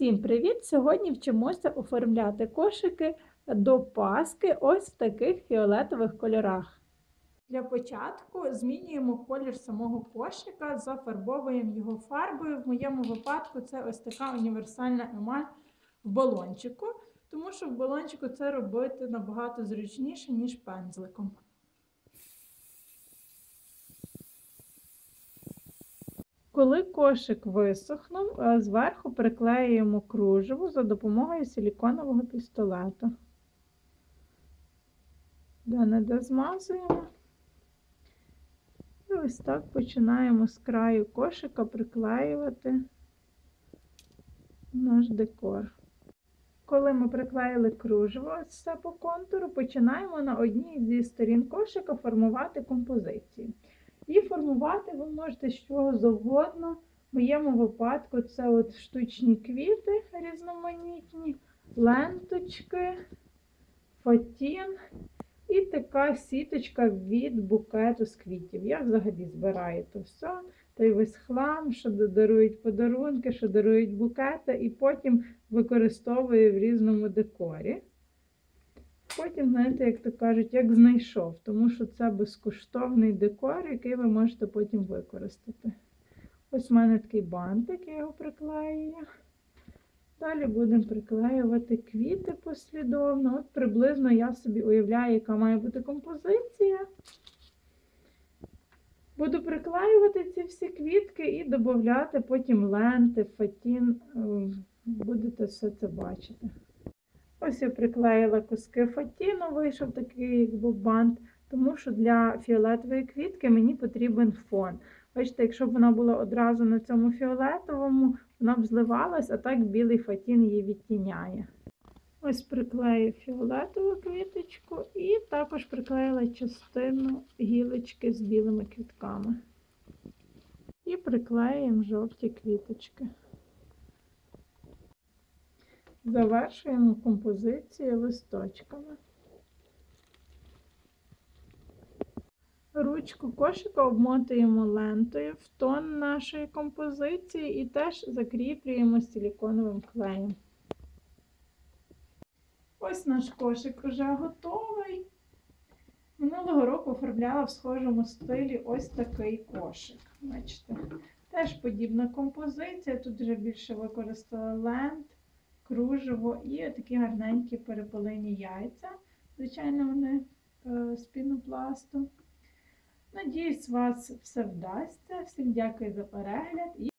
Всім привіт! Сьогодні вчимося оформляти кошики до паски ось в таких фіолетових кольорах. Для початку змінюємо колір самого кошика, зафарбовуємо його фарбою. В моєму випадку це ось така універсальна емаль в балончику, тому що в балончику це робити набагато зручніше, ніж пензликом. Коли кошик висохнув, е, зверху приклеюємо кружево за допомогою силіконового пістолета. Де-не-де змазуємо. І ось так починаємо з краю кошика приклеювати наш декор. Коли ми приклеїли кружево все по контуру, починаємо на одній зі сторін кошика формувати композицію. Можете чого завгодно. В моєму випадку це от штучні квіти різноманітні, ленточки, фатін і така сіточка від букету з квітів. Я взагалі збираю то все, той весь хлам, що дарують подарунки, що дарують букети, і потім використовую в різному декорі. Потім, знаєте, як то кажуть, як знайшов, тому що це безкоштовний декор, який ви можете потім використати. Ось у мене такий бантик, я його приклеюю. Далі будемо приклеювати квіти послідовно. От приблизно я собі уявляю, яка має бути композиція. Буду приклеювати ці всі квітки і додати потім ленти, фатін. Будете все це бачити. Ось я приклеїла куски фатіну, вийшов такий якби бант, тому що для фіолетової квітки мені потрібен фон. Бачите, якщо б вона була одразу на цьому фіолетовому, вона б зливалась, а так білий фатін її відтіняє. Ось приклею фіолетову квіточку і також приклеїла частину гілочки з білими квітками. І приклеїмо жовті квіточки. Завершуємо композицію листочками. Ручку кошика обмотуємо лентою в тон нашої композиції і теж закріплюємо силіконовим клеєм. Ось наш кошик вже готовий. Минулого року оформляла в схожому стилі ось такий кошик. Бачите? Теж подібна композиція. Тут вже більше використала лент кружево і такі гарненькі перепилені яйця. Звичайно, вони е, з пінопласту. Надіюсь, вас все вдасться. Всім дякую за перегляд.